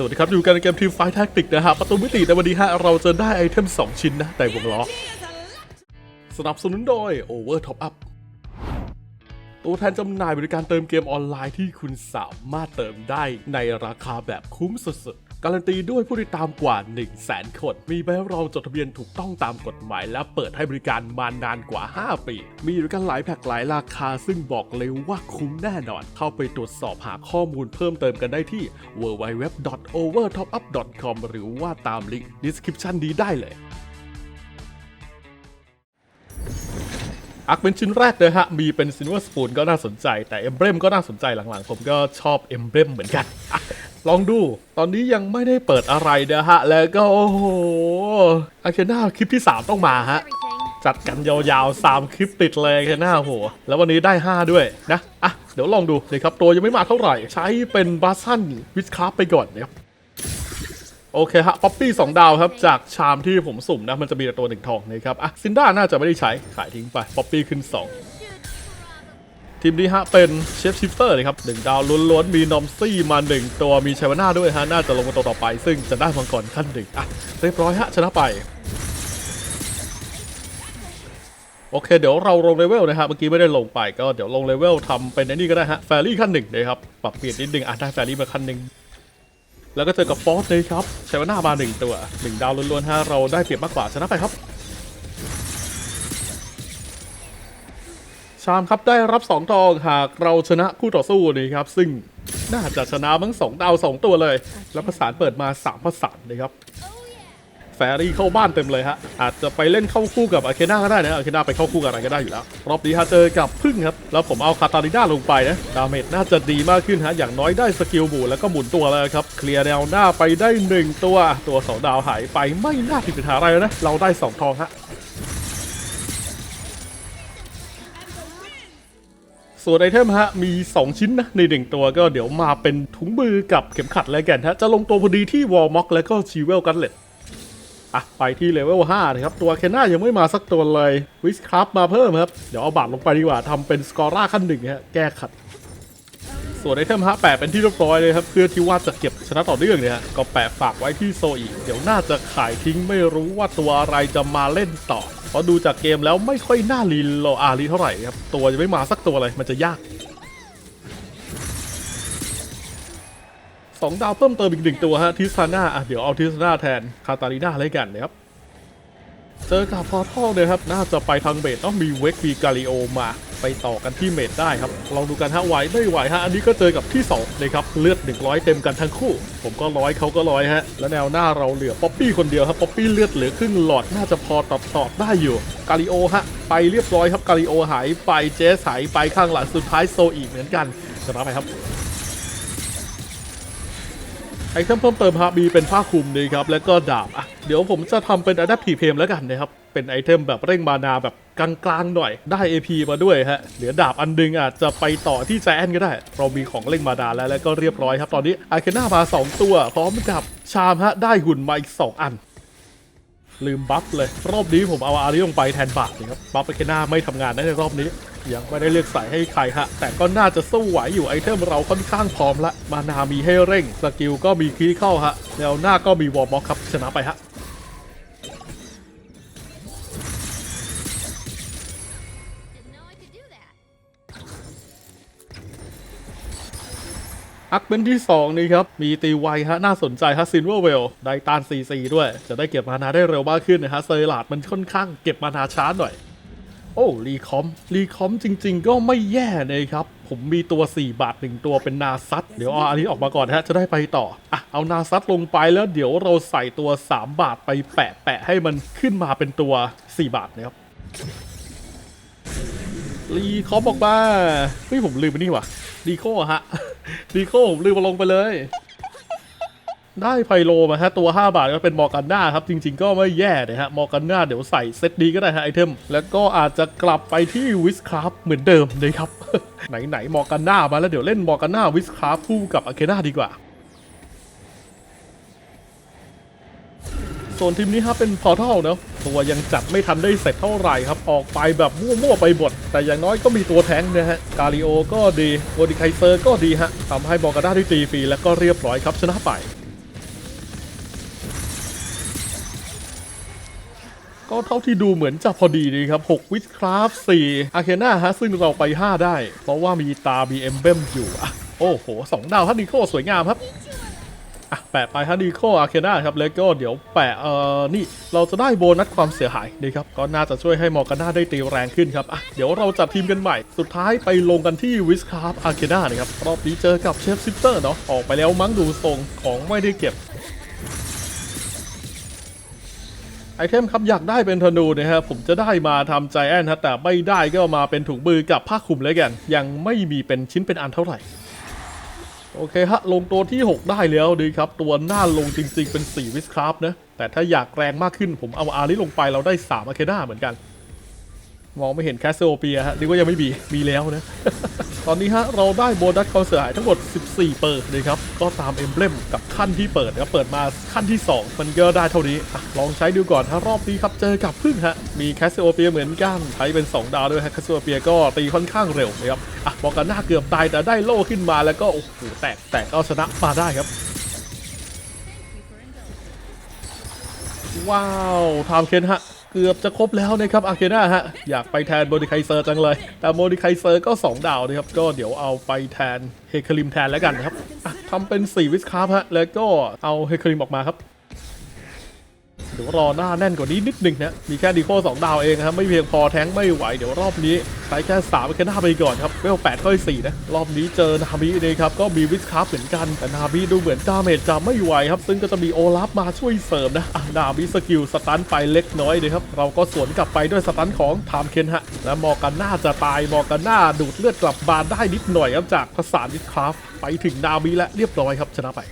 สวัสดีครับ อยู่กันในเกมทีมไฟท์แท็กติกนะฮะ ประตูมิติในวันนี้ฮะ เราจะได้ไอเทม 2 ชิ้นนะ แต่วงล้อ สนับสนุนโดย Over Top Up ตัวแทนจำหน่ายบริการเติมเกมออนไลน์ที่คุณสามารถเติมได้ในราคาแบบคุ้มสุดๆ การันตีด้วยผู้ติดตามกว่า 1 0 0 0 0แสนคน มีใบรับรองจดทะเบียนถูกต้องตามกฎหมาย และเปิดให้บริการมานานกว่า 5 ปี มีบริการหลายแพ็กหลายราคา ซึ่งบอกเลยว่าคุ้มแน่นอน เข้าไปตรวจสอบหาข้อมูลเพิ่มเติมกันได้ที่ www.overtopup.com หรือว่าตามลิงก์ description นี้ได้เลยอักเป็นชิ้นแรกเลยฮะ มีเป็นซินเวอร์สปูนก็น่าสนใจ แต่เอมเบรมก็น่าสนใจหลังๆ ผมก็ชอบเอมเบรมเหมือนกัน ลองดู ตอนนี้ยังไม่ได้เปิดอะไรนะฮะ แล้วก็ โอ้โหอาเคน่าคลิปที่ 3 ต้องมาฮะ จัดกันยาวๆ 3 คลิปติดเลยอาเคน่าโห แล้ววันนี้ได้ 5 ด้วยนะ อะ เดี๋ยวลองดูเลยครับ ตัวยังไม่มาเท่าไหร่ ใช้เป็นบัสซันวิสคาร์ไปก่อนนะครับโอเคฮะป๊อปปี้2ดาวครับ จากชามที่ผมสุ่มนะ มันจะมีแต่ตัวหนึ่งทองนะครับ อะ ซินด้าน่าจะไม่ได้ใช้ขายทิ้งไป ป๊อปปี้ขึ้น 2 ทีมนี้ฮะเป็นเชฟชิฟเตอร์เลยครับหนึ่งดาวล้วนๆมีนอมซี่มา1ตัวมีชัยวนาด้วยฮะน่าจะลงมาตัวต่อไป ซึ่งจะได้มังกรขั้นหนึ่งอะเรียบร้อยฮะชนะไปโอเคเดี๋ยวเราลงเลเวลนะครับเมื่อกี้ไม่ได้ลงไปก็เดี๋ยวลงเลเวลทำเป็นไอ้นี่ก็ได้ฮะแฟรี่ขั้นหนึ่งนะครับปรับเปลี่ยนนิดนึงอะได้แฟรี่มาขั้นหนึ่งแล้วก็เจอกับฟอสเลยครับใช้ว่าหน้ามาหนึ่งตัวหนึ่งดาวล้วนๆฮะเราได้เปรียบมากกว่าชนะไปครับ ชามครับได้รับ 2 ทองหากเราชนะคู่ต่อสู้นี่ครับ ซึ่งน่าจะชนะมั้งสองดาว2ตัวเลย แล้วประสานเปิดมา3ประสานนะครับแฟรี่เข้าบ้านเต็มเลยฮะ อาจจะไปเล่นเข้าคู่กับอาเคน่าก็ได้นะอาเคน่าไปเข้าคู่กับอะไรก็ได้อยู่แล้ว รอบนี้ฮะเจอกับพึ่งครับ แล้วผมเอาคาตาลิน่าลงไปนะ ดาเมจน่าจะดีมากขึ้นฮะ อย่างน้อยได้สกิลบูแล้วก็หมุนตัวแล้วครับ เคลียร์แนวหน้าไปได้ 1 ตัว ตัว 2 ดาวหายไปไม่น่าติดปัญหาอะไรนะ เราได้ 2 ทองฮะ ส่วนไอเทมฮะมี 2 ชิ้นนะในหนึ่งตัวก็เดี๋ยวมาเป็นถุงมือกับเข็มขัดแล้วกันฮะจะลงตัวพอดีที่วอลม็อกแล้วก็ชีเวลกันเลตอะไปที่เลเวล5นะครับ ตัวเคนน่ายังไม่มาสักตัวเลยวิสครับมาเพิ่มครับ เดี๋ยวเอาบาทลงไปดีกว่าทำเป็นสกอร่าขั้นหนึ่งฮะแก้ขัด ส่วนไอเทมฮะแปะเป็นที่เรียบร้อยเลยครับ เพื่อที่ว่าจะเก็บชนะต่อเนื่องเนี่ย ก็แปะฝากไว้ที่โซอีเดี๋ยวน่าจะขายทิ้งไม่รู้ว่าตัวอะไรจะมาเล่นต่อ เพราะดูจากเกมแล้วไม่ค่อยน่าลีโลอารีเท่าไหร่ครับ ตัวจะไม่มาสักตัวเลยมันจะยากสองดาวเพิ่มเติมอีกหนึ่งตัวฮะทิสซาน่าเดี๋ยวเอาทิสซาน่าแทนคาตาลีน่าเลยกันนะครับ เจอกับพอทัลเลยครับ น่าจะไปทางเมดต้องมีเวกบีกาลิโอมาไปต่อกันที่เมดได้ครับ ลองดูกันฮะไหวไม่ไหวฮะ อันนี้ก็เจอกับที่2เลยครับ เลือด 100 เต็มกันทั้งคู่ ผมก็ร้อยเขาก็ร้อยฮะ แล้วแนวหน้าเราเหลือป๊อปปี้คนเดียวครับ ป๊อปปี้เลือดเหลือครึ่งหลอด น่าจะพอตอบตอบได้อยู่ กาลิโอฮะ ไปเรียบร้อยครับ กาลิโอหายไป เจสหายไปข้างหลัง สุดท้ายโซอีกเหมือนกันชนะไปครับ ไอเทมเพิ่มเติมฮะมีเป็นผ้าคลุมนี่ครับแล้วก็ดาบอะเดี๋ยวผมจะทำเป็นอะดัพทีเพมแล้วกันนะครับ เป็นไอเทมแบบเร่งมานาแบบกลางๆหน่อยได้ AP มาด้วยฮะเหลือดาบอันดึงอาจจะไปต่อที่แจนก็ได้ เรามีของเร่งมานาแล้วแล้วก็เรียบร้อยครับ ตอนนี้อาเคน่ามา 2 ตัว พร้อมกับชามฮะได้หุ่นมาอีก2อัน ลืมบัฟเลย รอบนี้ผมเอาอาริลงไปแทนบาทนะครับบัฟไปแค่หน้าไม่ทำงานนะในรอบนี้ยังไม่ได้เลือกใส่ให้ใครฮะ แต่ก็น่าจะสู้ไหวอยู่ไอเทมเราค่อนข้างพร้อมละ มานามีให้เร่ง สกิลก็มีคีเข้าฮะแนวหน้าก็มีวอร์มอครับชนะไปฮะ อักเป็นที่ 2 นี่ครับ มีตีไวฮะ น่าสนใจฮะซินเวอร์เวลได้ตาน4-4ด้วย จะได้เก็บมานาได้เร็วมากขึ้นนะฮะเซอร์ลาดมันค่อนข้างเก็บมานาช้าหน่อย โอ้รีคอมรีคอมจริง ๆ ก็ไม่แย่เลยครับ ผมมีตัว 4 บาท1ตัวเป็นนาซัตเดี๋ยวเอาอันนี้ออกมาก่อนฮะจะได้ไปต่ออะเอานาซัตลงไปแล้วเดี๋ยวเราใส่ตัว 3 บาทไปแปะแปะให้มันขึ้นมาเป็นตัว 4 บาทนะครับ รีคอมออกมาเฮ้ยผมลืมไปนี่ว่ะรีโคฮะรีโคผมลืมมาลงไปเลย ได้ไพโลมาฮะตัว 5 บาทก็เป็นมอร์กันน่าครับ จริง ๆ ก็ไม่แย่นะฮะมอร์กันน่าเดี๋ยวใส่เซตนี้ก็ได้ฮะไอเทม แล้วก็อาจจะกลับไปที่วิสคราฟเหมือนเดิมนะครับ ไหนๆมอร์กันน่ามาแล้วเดี๋ยวเล่นมอร์กันน่าวิสคราฟคู่กับอาเคน่าดีกว่า ส่นทีมนี้ครับเป็นพอทัลเนาะตัวยังจับไม่ทันได้เสร็จเท่าไหร่ครับ ออกไปแบบมั่วๆไปหมด แต่อย่างน้อยก็มีตัวแทงนะฮะ กาลิโอก็ดีโวดิไคเซอร์ก็ดีฮะทำให้บอกาด้าได้ตีฟรีแล้วก็เรียบร้อยครับชนะไปก็เท่าที่ดูเหมือนจะพอดีดีครับ 6 วิสคราฟ4อาเคนาฮะ ซึ่งเราไป 5 ได้ เพราะว่ามีตามีเอมเบมอยู่ โอ้โห 2 ดาวท่านนี้โคตรสวยงามครับ อะแปะไปฮันนิโคอาเคนาครับแล้วก็เดี๋ยวแปะเอ่อนี่เราจะได้โบนัสความเสียหายนะครับก็น่าจะช่วยให้มอร์กาน่าได้ตีแรงขึ้นครับอะเดี๋ยวเราจัดทีมกันใหม่ สุดท้ายไปลงกันที่วิสคาร์อาเคนานะครับรอบนี้เจอกับเชฟซิสเตอร์เนาะออกไปแล้วมั้งดูทรงของไม่ได้เก็บไอเทมครับอยากได้เป็นธนูนะครับผมจะได้มาทำใจแอนฮะแต่ไม่ได้ก็มาเป็นถุงมือกับผ้าคลุมแล้วกัน ยังไม่มีเป็นชิ้นเป็นอันเท่าไหร่ โอเคฮะ ลงตัวที่ 6 ได้แล้วดีครับ ตัวหน้าลงจริงๆเป็น 4 วิสคราฟนะ แต่ถ้าอยากแรงมากขึ้นผมเอาอาริลงไปเราได้3อะเคด้าเหมือนกัน มองไม่เห็นแคสโอเปียฮะนึกว่ายังไม่มีมีแล้วนะ ตอนนี้ฮะเราได้โบนัสความเสียหายทั้งหมด 14 เปิดเลยครับ ก็ตามเอมเบลมกับขั้นที่เปิดนะเปิดมาขั้นที่ 2 มันก็ได้เท่านี้อลองใช้ดูก่อนถ้ารอบนี้ครับเจอกับพึ่งฮะมีแคสโอเปียเหมือนกันใช้เป็น 2 ดาวด้วยฮะแคสโอเปียก็ตีค่อนข้างเร็วนะครับอะบอกกันหน้าเกือบตายแต่ได้โล่ขึ้นมาแล้วก็โอ้โหแตกแตกเอาชนะมาได้ครับว้าวทามเคนฮะ เกือบจะครบแล้วนะครับอาเคนาฮะ อยากไปแทนโมดิไคเซอร์จังเลย แต่โมดิไคเซอร์ก็ 2 ดาวนะครับ ก็เดี๋ยวเอาไปแทนเฮคาริมแทนแล้วกันนะครับทำเป็น 4 วิสคาร์ฟฮะ แล้วก็เอาเฮคาริมออกมาครับ ดี๋ยวรอหน้าแน่นกว่านี้นิดหนึงนะมีแค่ดีโค2ดาวเองครับไม่เพียงพอแท้งไม่ไหวเดี๋ยวรอบนี้ใช้แค่3แค่หน้าไปก่อนครับเวล8ค่อย4นะรอบนี้เจอนาบินะครับก็มีวิสคาร์ฟเหมือนกันแต่นาบิดูเหมือนดาเมจจะไม่ไหวครับ ซึ่งก็จะมีโอลาฟมาช่วยเสริมนะอะนาบิสกิลสตันไปเล็กน้อยเลยครับเราก็สวนกลับไปด้วยสตันของไทม์เคนฮะและมอกันหน่าจะตายมอกันหน่าดูดเลือดกลับบานได้นิดหน่อยครับจากผสาวิสคาร์ฟไปถึงนาบิและเรียบร้อยครับชนะไป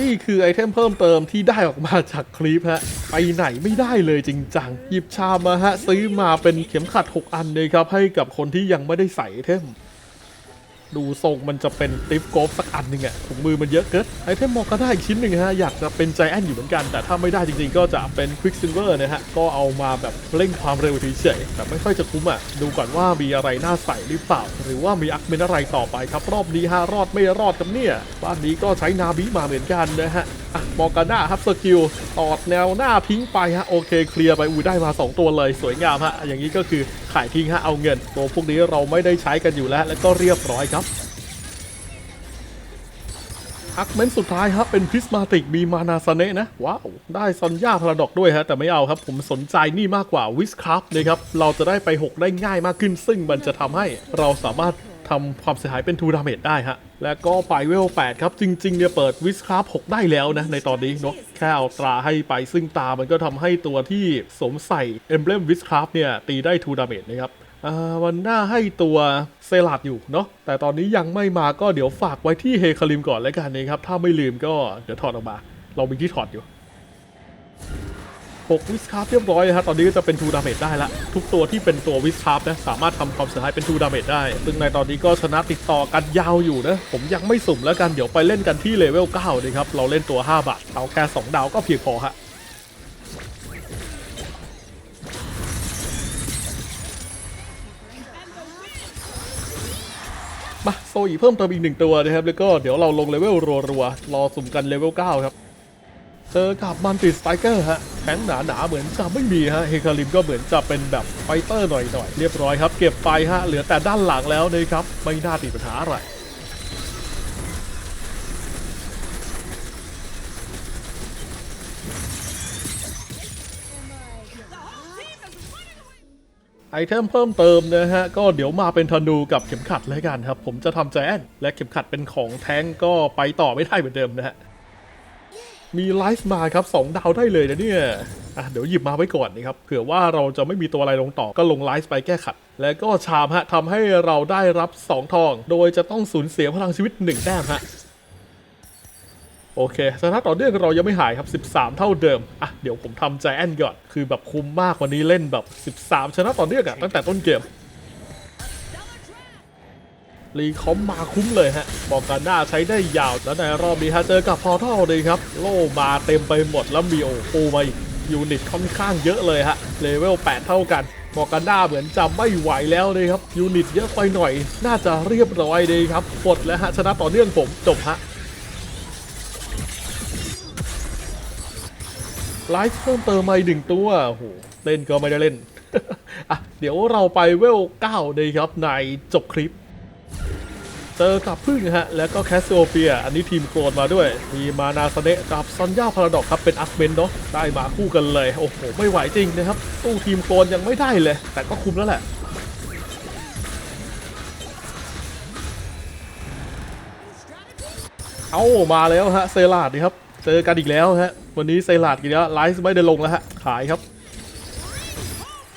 นี่คือไอเทมเพิ่มเติมที่ได้ออกมาจากคลิปฮะ ไปไหนไม่ได้เลยจริงจังหยิบชามมาฮะ ซื้อมาเป็นเข็มขัด 6 อันเลยครับ ให้กับคนที่ยังไม่ได้ใส่ไอเทม ดูทรงมันจะเป็นติฟโกฟสักอันหนึ่งอะถุงมือมันเยอะเกินไอเทมมอก็ได้อีกชิ้นหนึ่งฮะ อยากจะเป็นใจแอนอยู่เหมือนกัน แต่ถ้าไม่ได้จริงๆ ก็จะเป็นควิกซิลเวอร์นะฮะ ก็เอามาแบบเร่งความเร็วเฉยๆแต่ไม่ค่อยจะคุ้มอะดูก่อนว่ามีอะไรน่าใส่หรือเปล่า หรือว่ามีอักเมนอะไรต่อไปครับ รอบนี้ฮะรอดไม่รอดกับเนี่ยบ้านนี้ก็ใช้นาบิมาเหมือนกันนะฮะอะมอร์กาน่าครับสกิลตอดแนวหน้าทิ้งไปฮะโอเคเคลียร์ไปอูได้มา 2 ตัวเลยสวยงามฮะอย่างนี้ก็คือขายทิ้งฮะเอาเงินตัวพวกนี้เราไม่ได้ใช้กันอยู่แล้ว แล้วก็เรียบร้อยครับอักเมนสุดท้ายครับเป็นพิสมาติกมีมานาสเนะนะ ว้าว ได้ซอนย่าพาราดอกด้วยฮะ แต่ไม่เอาครับ ผมสนใจนี่มากกว่าวิสครับนะครับ เราจะได้ไป 6 ได้ง่ายมากขึ้น ซึ่งมันจะทำให้เราสามารถทำความเสียหายเป็นทูดาเมจได้ฮะ และก็ไปเวล 8 ครับ จริง ๆ เนี่ยเปิดวิสคราฟ6ได้แล้วนะ ในตอนนี้เนาะแค่เอาตราให้ไปซึ่งตามันก็ทำให้ตัวที่สวมใส่เอมเบลมวิสคราฟเนี่ย ตีได้ทูดาเมจนะครับอ่าวันหน้าให้ตัวเซลัดอยู่เนาะแต่ตอนนี้ยังไม่มาก็เดี๋ยวฝากไว้ที่เฮคาริมก่อนแล้วกันนะครับ ถ้าไม่ลืมก็เดี๋ยวถอดออกมา เรามีที่ถอดอยู่ 6วิสคาร์เรียบร้อยนะฮะตอนนี้ก็จะเป็น2ดาเมจได้ละ ทุกตัวที่เป็นตัววิสคาร์นะสามารถทำความเสียหายเป็น2ดาเมจได้ ซึ่งในตอนนี้ก็ชนะติดต่อกันยาวอยู่นะ ผมยังไม่สุ่มแล้วกันเดี๋ยวไปเล่นกันที่เลเวล9นะครับเราเล่นตัว 5 บาทเอาแค่2ดาวก็เพียงพอฮะมาโซอีเพิ่มเติมอีกหนึ่งตัวนะครับแล้วก็เดี๋ยวเราลงเลเวลรัวๆรอสุ่มกันเลเวล9ครับ เจอกับมันติสไตเกอร์ฮะแข็งหนาๆเหมือนจะไม่มีฮะเฮคาริมก็เหมือนจะเป็นแบบไฟเตอร์หน่อยๆเรียบร้อยครับเก็บไปฮะเหลือแต่ด้านหลังแล้วนะครับไม่น่าติดปัญหาอะไรไอเทมเพิ่มเติมนะฮะ ก็เดี๋ยวมาเป็นธนูกับเข็มขัดเลยกันครับ ผมจะทำแจนและเข็มขัดเป็นของแท้งก็ไปต่อไม่ได้เหมือนเดิมนะฮะ มีไลฟ์มาครับ2ดาวได้เลยนะเนี่ยอะเดี๋ยวหยิบมาไว้ก่อนนะครับเผื่อว่าเราจะไม่มีตัวอะไรลงต่อก็ลงไลฟ์ไปแก้ขัด แล้วก็ชามฮะทำให้เราได้รับ 2 ทอง โดยจะต้องสูญเสียพลังชีวิต1แต้มฮะโอเคชนะต่อเนื่องเรายังไม่หายครับ 13 เท่าเดิม อะ เดี๋ยวผมทำใจแอนก่อน คือแบบคุ้มมากวันนี้เล่นแบบ 13 ชนะต่อเนื่องอะตั้งแต่ต้นเกม รีคอมมาคุ้มเลยฮะ บอกกันหน้าใช้ได้ยาว แล้วในรอบนี้ฮะเจอกับพอท่อเลยครับ โล่มาเต็มไปหมดแล้วมีโอปูไายูนิตค่อนข้างเยอะเลยฮะ เลเวล 8 เท่ากันบอกกันหน้าเหมือนจะไม่ไหวแล้วเลยครับ ยูนิตเยอะไปหน่อย น่าจะเรียบร้อยเลยครับหมดแล้วฮะ ชนะต่อเนื่องผมจบฮะไลฟ์เพิ่มเติมมาอีกหนึ่งตัวโหเล่นก็ไม่ได้เล่น อะ เดี๋ยวเราไปเวล9เลยครับในจบคลิป เจอกับพึ่งฮะ แล้วก็แคสโอเปีย อันนี้ทีมโคลนมาด้วย มีมานาสเนะกับซอนย่าพาราดอกครับ เป็นอัคเมนเนาะ ได้มาคู่กันเลย โอ้โห ไม่ไหวจริงนะครับ ตู้ทีมโคลนยังไม่ได้เลย แต่ก็คุ้มแล้วแหละเอามาแล้วฮะ เซราดนี่ครับ เจอกันอีกแล้วฮะ วันนี้เซราดกี่แล้วไลฟ์ไม่ได้ลงแล้วฮะ ขายครับ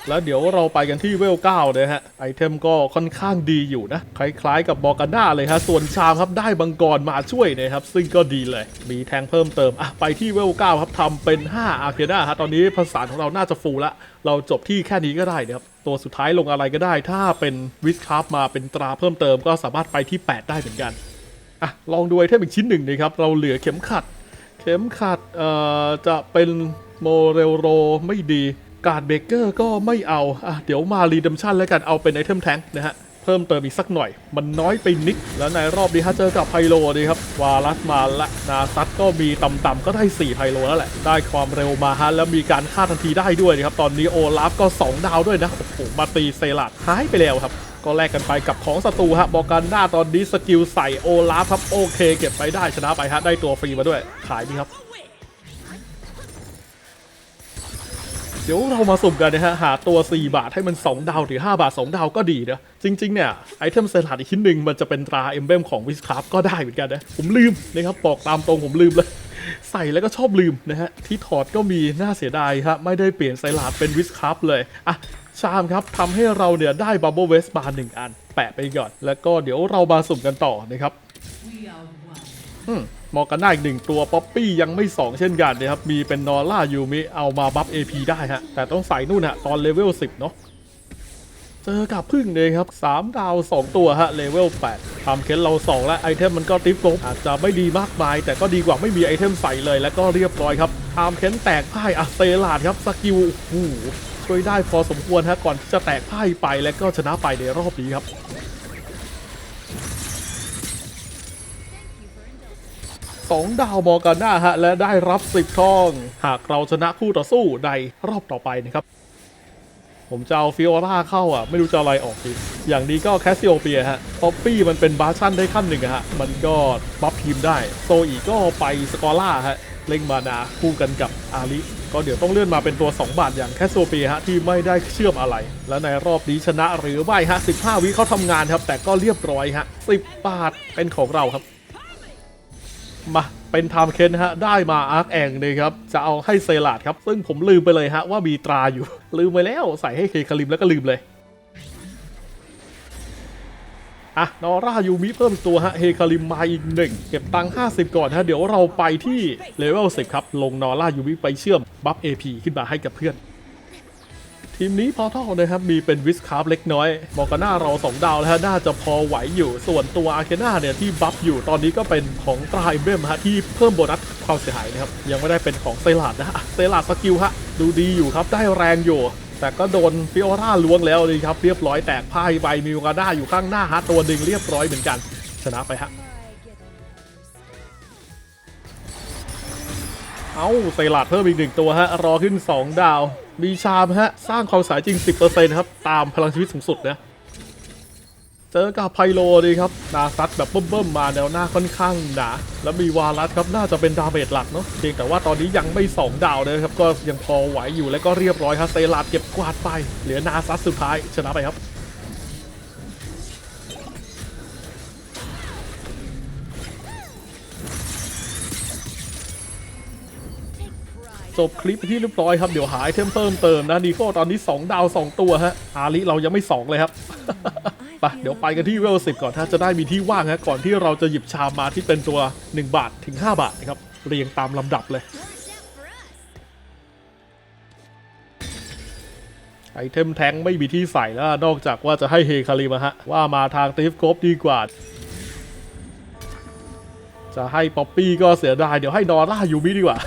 แล้วเดี๋ยวเราไปกันที่เวล9เลยฮะ ไอเทมก็ค่อนข้างดีอยู่นะ คล้ายๆกับบอกาน่าเลยฮะ ส่วนชามครับได้บังกรมาช่วยนะครับ ซึ่งก็ดีเลย มีแทงเพิ่มเติม อะ ไปที่เวล9ครับทำเป็น 5 อาร์เคด้าฮะ ตอนนี้ภาษาของเราน่าจะฟูลละ เราจบที่แค่นี้ก็ได้นะครับ ตัวสุดท้ายลงอะไรก็ได้ ถ้าเป็นวิสคราฟมาเป็นตราเพิ่มเติม ก็สามารถไปที่ 8 ได้เหมือนกัน อะ ลองดูไอเทมอีกชิ้นหนึ่งนะครับ เราเหลือเข็มขัด เข็มขัด เอ่อ จะเป็นโมเรลโรไม่ดี การ์ดเบเกอร์ก็ไม่เอาอะเดี๋ยวมารีดัมชันแล้วกันเอาเป็นไอเทมแท้งนะฮะ เพิ่มเติมอีกสักหน่อย มันน้อยไปนิด แล้วในรอบนี้ฮะเจอกับไพโลดีครับ วารัสมาละ นาซัตก็มีต่ำๆก็ได้ 4 ไพโลแล้วแหละ ได้ความเร็วมาฮะ แล้วมีการฆ่าทันทีได้ด้วยนะครับ ตอนนี้โอลาฟก็ 2 ดาวด้วยนะ โอ้โห มาตีเซลัดหายไปแล้วครับก็แลกกันไปกับของศัตรูฮะบอกกันหน้าตอนนี้สกิลใส่โอลาฟครับโอเค เก็บไปได้ชนะไปฮะได้ตัวฟรีมาด้วย ขายดีครับ เดี๋ยวเรามาสุ่มกันนะฮะ หาตัว 4 บาทให้มัน 2 ดาวหรือ 5 บาท 2 ดาวก็ดีนะ จริง ๆ เนี่ย ไอเทมเซลัดอีกชิ้นหนึ่งมันจะเป็นตราเอมเบมของวิสคราฟก็ได้เหมือนกันนะ ผมลืมนะครับบอกตามตรงผมลืมเลยใส่แล้วก็ชอบลืมนะฮะ ที่ถอดก็มีน่าเสียดายครับไม่ได้เปลี่ยนไซลัดเป็นวิสคราฟเลย อะ ชามครับทำให้เราเนี่ยได้บับเบิลเวสบาร์หนึ่งอัน แปะไปก่อน แล้วก็เดี๋ยวเรามาสุ่มกันต่อนะครับอืม มอร์กันหน้าอีกหนึ่งตัว ป๊อปปี้ยังไม่2 เช่นกันนะครับ มีเป็นนอร่ายูมิเอามาบัฟ AP ได้ฮะ แต่ต้องใส่นู่นฮะ ตอนเลเวล 10 เนาะเจอกับพึ่งเลยครับ 3 ดาว 2 ตัวฮะเลเวล 8ทำเค้นเรา 2 แล้วไอเทมมันก็ติฟลบอาจจะไม่ดีมากมาย แต่ก็ดีกว่าไม่มีไอเทมใส่เลยแล้วก็เรียบร้อยครับทำเค้นแตกพ่ายอัสเซลาดครับสกิลโอ้โหช่วยได้พอสมควรฮะก่อนที่จะแตกพ่ายไปและก็ชนะไปในรอบนี้ครับ สองดาวมอร์กาน่าฮะและได้รับสิบทอง หากเราชนะคู่ต่อสู้ในรอบต่อไปนะครับ ผมจะเอาฟิโอราเข้าอะ ไม่รู้จะอะไรออกดีอย่างนี้ก็แคสซิโอเปียฮะป๊อปปี้มันเป็นบาชั่นได้ขั้นหนึ่งฮะ มันก็บัฟทีมได้ โซอีก็ไปสกอร่าฮะเล่งมานาคู่กันกับอาริก็เดี๋ยวต้องเลื่อนมาเป็นตัว 2 บาทอย่างแคสโซเปียฮะที่ไม่ได้เชื่อมอะไร และในรอบนี้ชนะหรือไม่ฮะ 15 วิเขาทำงานครับ แต่ก็เรียบร้อยฮะ 10 บาทเป็นของเราครับ มาเป็นไทม์เคนฮะได้มาอาร์คแองเลยครับจะเอาให้เซลาดครับ ซึ่งผมลืมไปเลยฮะว่ามีตราอยู่ ลืมไปแล้วใส่ให้เคคาริมแล้วก็ลืมเลยอะนอร่ายูมิเพิ่มตัวฮะเฮคาริมมาอีกหนึ่งเก็บตังค์50 ก่อนฮะเดี๋ยวเราไปที่เลเวล10 ครับ ลงนอร่ายูมิไปเชื่อมบัฟ AP ขึ้นมาให้กับเพื่อน ทีมนี้พอเท่อนะครับมีเป็นวิสคาร์ฟเล็กน้อยบอกกันหน้าเรา 2 ดาวแล้วฮะน่าจะพอไหวอยู่ ส่วนตัวอาร์เคน่าเนี่ยที่บัฟอยู่ตอนนี้ก็เป็นของตราอิมเบมฮะที่เพิ่มโบนัสความเสียหายนะครับ ยังไม่ได้เป็นของเซลาดนะฮะเซลาดสกิลฮะดูดีอยู่ครับได้แรงอยู่ แต่ก็โดนฟิโอราล้วงแล้วเลยครับเรียบร้อยแตกพ่ายไปมิวกาด้าอยู่ข้างหน้าฮะตัวดึงเรียบร้อยเหมือนกัน ชนะไปฮะเอาเซลาดเพิ่มอีกหนึ่งตัวฮะรอขึ้น 2 ดาว มีชามฮะ สร้างความสายจริง 10%ครับ ตามพลังชีวิตสูงสุดนะ เจอกับไพโลดีครับ นาซัดแบบเบิ่มๆมาแนวหน้าค่อนข้างหนา แล้วมีวารัสครับ น่าจะเป็นดาเมจหลักเนาะ เพียงแต่ว่าตอนนี้ยังไม่ 2 ดาวนะครับ ก็ยังพอไหวอยู่และก็เรียบร้อยครับเซลาดเก็บกวาดไป เหลือนาซัดสุดท้ายชนะไปครับ จบคลิปที่เรียบร้อยครับ เดี๋ยวหาไอเทมเพิ่มเติมนะดีโฟตอนนี้ 2 ดาว 2 ตัวฮะ อาริเรายังไม่ 2 เลยครับไปเดี๋ยวไปกันที่เวลสิก่อนถ้าจะได้มีที่ว่างฮะก่อนที่เราจะหยิบชามมาที่เป็นตัว 1 บาทถึง 5 บาทนะครับ เรียงตามลำดับเลย ไอเทมแทงไม่มีที่ใส่แล้วนอกจากว่าจะให้เฮคาริมาฮะว่ามาทางตีฟโกบดีกว่า จะให้ป๊อปปี้ก็เสียดายเดี๋ยวให้นอร่ายูมิดีกว่า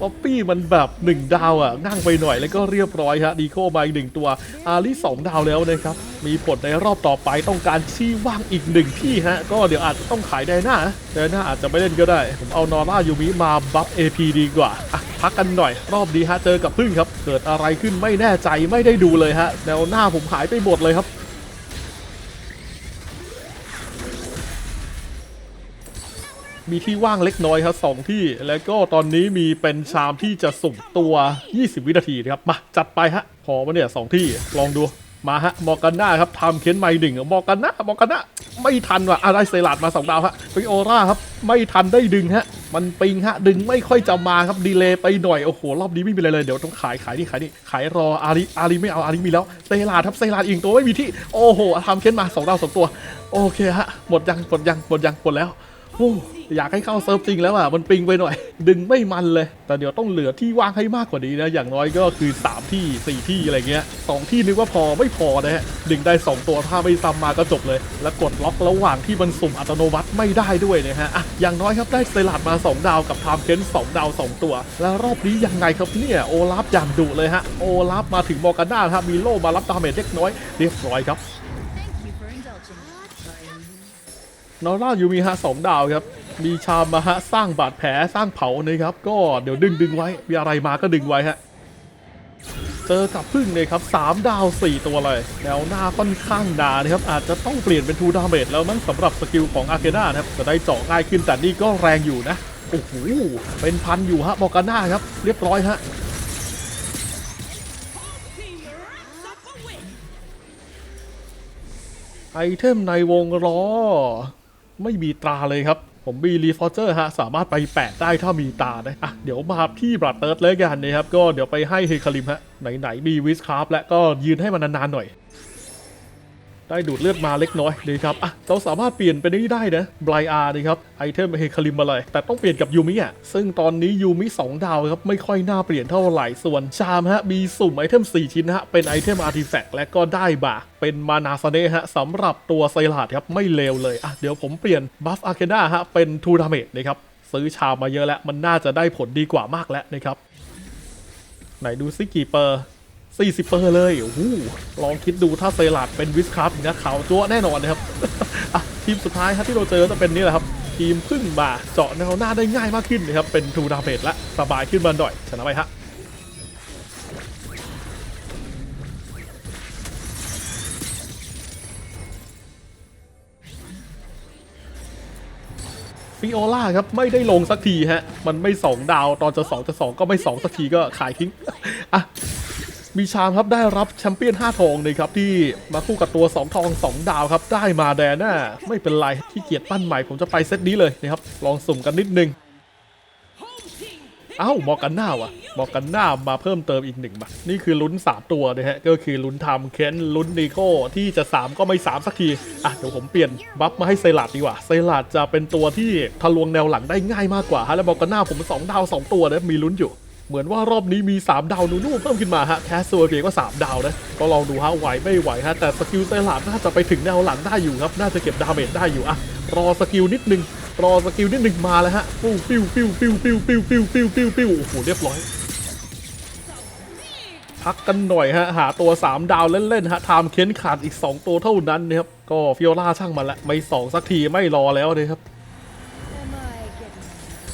ป๊อปปี้มันแบบหนึ่งดาวอะนั่งไปหน่อยแล้วก็เรียบร้อยฮะดีโคมาอีกหนึ่งตัว อาลีสองดาวแล้วนะครับ มีผลในรอบต่อไปต้องการที่ว่างอีกหนึ่งที่ฮะ ก็เดี๋ยวอาจจะต้องขายไดหน้าไดหน้าอาจจะไม่เล่นก็ได้ ผมเอานอร่ายูมิมาบัฟ AP ดีกว่าพักกันหน่อย รอบนี้ฮะเจอกับพึ่งครับ เกิดอะไรขึ้นไม่แน่ใจไม่ได้ดูเลยฮะแนวหน้าผมหายไปหมดเลยครับ มีที่ว่างเล็กน้อยครับสองที่ แล้วก็ตอนนี้มีเป็นชามที่จะสุ่มตัว 20 วินาทีนะครับ มาจัดไปฮะ พอมาเนี่ยสองที่ ลองดู มาฮะ มอกันน่าครับทำเค้นไมหนึ่งมอกันน่ามอกันน่าไม่ทันว่ะอะไรเซรัดมาสองดาวฮะฟิโอราครับ ไม่ทันได้ดึงฮะ มันปิงฮะ ดึงไม่ค่อยจะมาครับ ดีเลย์ไปหน่อย โอ้โห รอบนี้ไม่มีอะไรเลย เดี๋ยวต้องขาย ขายนี่ขายนี่ ขายรอ อาริอาริไม่เอา อาริมีแล้ว เซรัดครับเซรัดอีกตัวไม่มีที่ โอ้โหทำเค้นมาสองดาวสองตัว โอเคฮะ หมดยัง หมดยัง หมดยัง หมดแล้วโอ้ อยากให้เข้าเซิร์ฟจริงแล้วอะมันปิงไปหน่อย ดึงไม่มันเลย แต่เดี๋ยวต้องเหลือที่ว่างให้มากกว่านี้นะ อย่างน้อยก็คือ 3 ที่ 4 ที่อะไรเงี้ยสองที่นึกว่าพอไม่พอนะฮะดึงได้ 2 ตัวถ้าไม่ซ้ำมาก็จบเลย แล้วกดล็อกระหว่างที่มันสุ่มอัตโนมัติไม่ได้ด้วยนะฮะอะอย่างน้อยครับได้เซลัดมา 2 ดาวกับไทม์เคน2ดาว 2 ตัว แล้วรอบนี้ยังไงครับเนี่ยโอลาฟอย่างดุเลยฮะโอลาฟมาถึงมอร์กาน่าครับมีโล่มารับดาเมจเล็กน้อยเรียบร้อยครับ Thank you for indulging. นอร่ายูมีฮะสองดาวครับ มีชามมาฮะสร้างบาดแผลสร้างเผานะครับ ก็เดี๋ยวดึงดึงไว้ มีอะไรมาก็ดึงไว้ฮะเจอกับพึ่งเลยครับ 3 ดาว 4 ตัวเลยแนวหน้าค่อนข้างหนานะครับ อาจจะต้องเปลี่ยนเป็นทูดาเมจแล้วมั้งสำหรับสกิลของอาร์เคนานะครับ จะได้เจาะง่ายขึ้นแต่นี่ก็แรงอยู่นะ โอ้โห เป็นพันอยู่ฮะบอกกันหน้าครับ เรียบร้อยฮะไอเทมในวงล้อ ไม่มีตราเลยครับ ผมมีรีฟอร์เจอร์ฮะสามารถไปแปะได้ถ้ามีตานะอะเดี๋ยวมาที่บรัดเติร์ดเลยกันนะครับก็เดี๋ยวไปให้เฮคาริมฮะไหนๆมีวิสคราฟและก็ยืนให้มันนานๆหน่อย ได้ดูดเลือดมาเล็กน้อยดีครับอะเราสามารถเปลี่ยนไปนี้ได้นะบลายอาร์นะครับไอเทมเฮคาริมมาเลยแต่ต้องเปลี่ยนกับยูมิอะซึ่งตอนนี้ยูมิ2ดาวครับไม่ค่อยน่าเปลี่ยนเท่าไหร่ส่วนชามฮะมีสุ่มไอเทม 4 ชิ้นฮะเป็นไอเทมอาร์ติแฟกต์และก็ได้บาเป็นมานาซเนะฮะสำหรับตัวไซลาดครับไม่เลวเลยอะเดี๋ยวผมเปลี่ยนบัฟอาร์เคนาฮะเป็นทูดาเมจนะครับซื้อชามมาเยอะแล้วมันน่าจะได้ผลดีกว่ามากแล้วนะครับไหนดูซิกี่เปอร์ 40เปอร์เลยโอ้โหลองคิดดูถ้าเซรัดเป็นวิสครับนะขาวจั๊วแน่นอนนะครับอะทีมสุดท้ายครับที่เราเจอจะเป็นนี่แหละครับ ทีมพึ่งมาเจาะแนวหน้าได้ง่ายมากขึ้นนะครับเป็นทูดาเมจและสบายขึ้นมาหน่อยชนะไปฮะฟิโอล่าครับ ไม่ได้ลงสักทีฮะ มันไม่ 2 ดาวตอนจะ 2 จะ 2 ก็ไม่ 2 สักทีก็ขายทิ้ง อะ มีชามครับได้รับแชมเปี้ยน 5 ทองเลยครับที่มาคู่กับตัว 2 ทอง 2 ดาวครับ ได้มาแดนน่าไม่เป็นไรที่เกียรติปั้นใหม่ผมจะไปเซตนี้เลยนะครับ ลองสุ่มกันนิดนึง เอ้ามอกันหน้าว่ะมอกันหน้ามาเพิ่มเติมอีกหนึ่งบัตนี่คือลุ้น 3 ตัวนะฮะก็คือลุ้นทำเคนลุ้นนิโก้ที่จะ 3 ก็ไม่ 3 สักที อะเดี๋ยวผมเปลี่ยนบัฟมาให้ไซรัดดีกว่าไซรัดจะเป็นตัวที่ทะลวงแนวหลังได้ง่ายมากกว่าฮะแล้วมอกันหน้าผม 2 ดาว 2 ตัวนะมีลุ้นอยู่ เหมือนว่ารอบนี้มี 3 ดาวนูนูเพิ่มขึ้นมาฮะแคสซัวเกก็ 3 ดาวนะ ก็ลองดูฮะไหวไม่ไหวฮะ แต่สกิลไซรัดน่าจะไปถึงแนวหลังได้อยู่ครับ น่าจะเก็บดาเมจได้อยู่อะรอสกิลนิดนึง รอสกิลนิดนึงมาแล้วฮะปิ้วปิ้วปิ้วปิ้วปิ้วปิ้วปิ้วปิ้วปิ้วปิ้วโอ้โหเรียบร้อยพักกันหน่อยฮะ หาตัว 3 ดาวเล่น ๆ ฮะไทม์เค้นขาดอีก 2 ตัวเท่านั้นนะครับก็ฟิโอล่าช่างมันละไม่2สักทีไม่รอแล้วนะครับ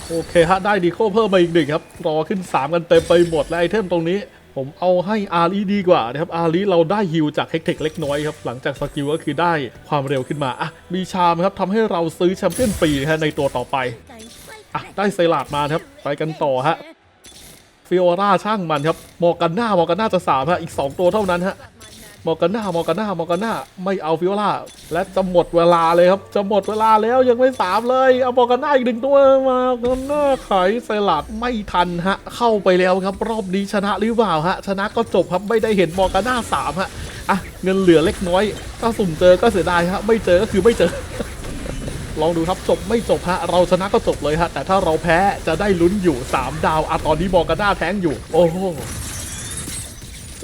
โอเคฮะได้ดีโคเพิ่มมาอีกหนึ่งครับ รอขึ้น 3 กันเต็มไปหมดและไอเทมตรงนี้ ผมเอาให้อารีดีกว่านะครับอารีเราได้ฮิวจากเทคเทคเล็กน้อยครับ หลังจากสกิลก็คือได้ความเร็วขึ้นมาอะมีชามครับทำให้เราซื้อแชมเปี้ยนฟรีนะฮะในตัวต่อไปอะได้เซลาดมาครับ ไปกันต่อฮะฟิโอราช่างมันครับมอกันหน้ามอกันหน้าจะสามฮะอีก 2 ตัวเท่านั้นฮะ มอร์กันหน้ามอร์กันหน้ามอร์กันหน้าไม่เอาฟิโอราและจะหมดเวลาเลยครับ จะหมดเวลาแล้วยังไม่สามเลยเอามอร์กันหน้าอีกหนึ่งตัวมากันหน้าไขเซลัดไม่ทันฮะ เข้าไปแล้วครับ รอบนี้ชนะหรือเปล่าฮะ ชนะก็จบครับไม่ได้เห็นมอร์กันหน้าสามฮะอะเงินเหลือเล็กน้อย ถ้าสุ่มเจอก็เสียดายฮะไม่เจอก็คือไม่เจอลองดูครับจบไม่จบฮะเราชนะก็จบเลยฮะแต่ถ้าเราแพ้จะได้ลุ้นอยู่ 3 ดาวอะตอนนี้บอกกันหน้าแท้งอยู่ โอ้โห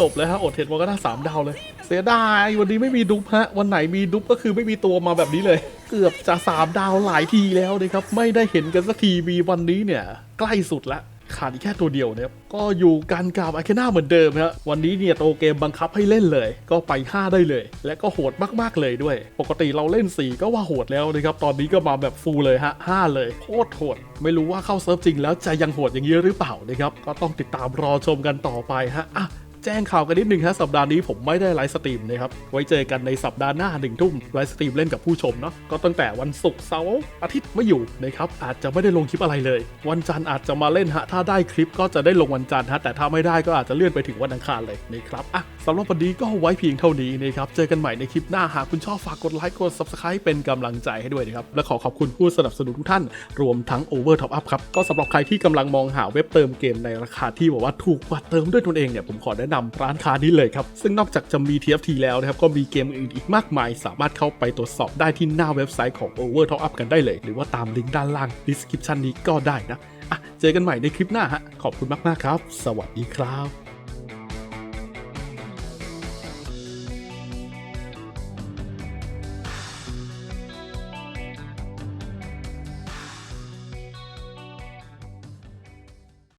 จบเลยฮะอดเห็นมอร์กาน่าสามดาวเลย เสียดายวันนี้ไม่มีดุ๊บฮะ วันไหนมีดุ๊บก็คือไม่มีตัวมาแบบนี้เลย เกือบจะสามดาวหลายทีแล้วนะครับ ไม่ได้เห็นกันสักทีมีวันนี้เนี่ย ใกล้สุดละขาดแค่ตัวเดียวนะครับ ก็อยู่กันกับอาเคน่าเหมือนเดิมฮะวันนี้เนี่ยโตเกมบังคับให้เล่นเลย ก็ไป 5 ได้เลย และก็โหดมากๆเลยด้วย ปกติเราเล่น 4 ก็ว่าโหดแล้วนะครับ ตอนนี้ก็มาแบบฟูลเลยฮะ 5 เลย โคตรโหด ไม่รู้ว่าเข้าเซิร์ฟจริงแล้วจะยังโหดอย่างนี้หรือเปล่านะครับ ก็ต้องติดตามรอชมกันต่อไปฮะอะ แจ้งข่าวกันนิดนึงฮะสัปดาห์นี้ผมไม่ได้ไลฟ์สตรีมนะครับ ไว้เจอกันในสัปดาห์หน้าหนึ่งทุ่มไลฟ์สตรีมเล่นกับผู้ชมเนาะก็ตั้งแต่วันศุกร์เสาร์อาทิตย์ไม่อยู่นะครับอาจจะไม่ได้ลงคลิปอะไรเลย วันจันทร์อาจจะมาเล่นฮะถ้าได้คลิปก็จะได้ลงวันจันทร์ฮะแต่ถ้าไม่ได้ก็อาจจะเลื่อนไปถึงวันอังคารเลยนะครับอะสำหรับวันนี้ก็ไว้เพียงเท่านี้นะครับเจอกันใหม่ในคลิปหน้าหากคุณชอบฝากกดไลค์กด subscribe เป็นกำลังใจให้ด้วยนะครับและขอขอบคุณผู้สนับสนุนทุกท่าน รวมทั้ง Over Top Up ครับก็สำหรับใครที่กำลังมองหาเว็บเติมเกมในราคาที่บอกว่าถูกกว่าเติมด้วยตนเองเนี่ยผมขอแนะนำร้านค้านี้เลยครับ ซึ่งนอกจากจะมี TFT แล้วนะครับ ก็มีเกมอื่นอีกมากมาย สามารถเข้าไปตรวจสอบได้ที่หน้าเว็บไซต์ของ Over Top Up กันได้เลย หรือว่าตามลิงก์ด้านล่าง description นี้ก็ได้นะอะเจอกันใหม่ในคลิปหน้าฮะขอบคุณมากๆครับ สวัสดีครับ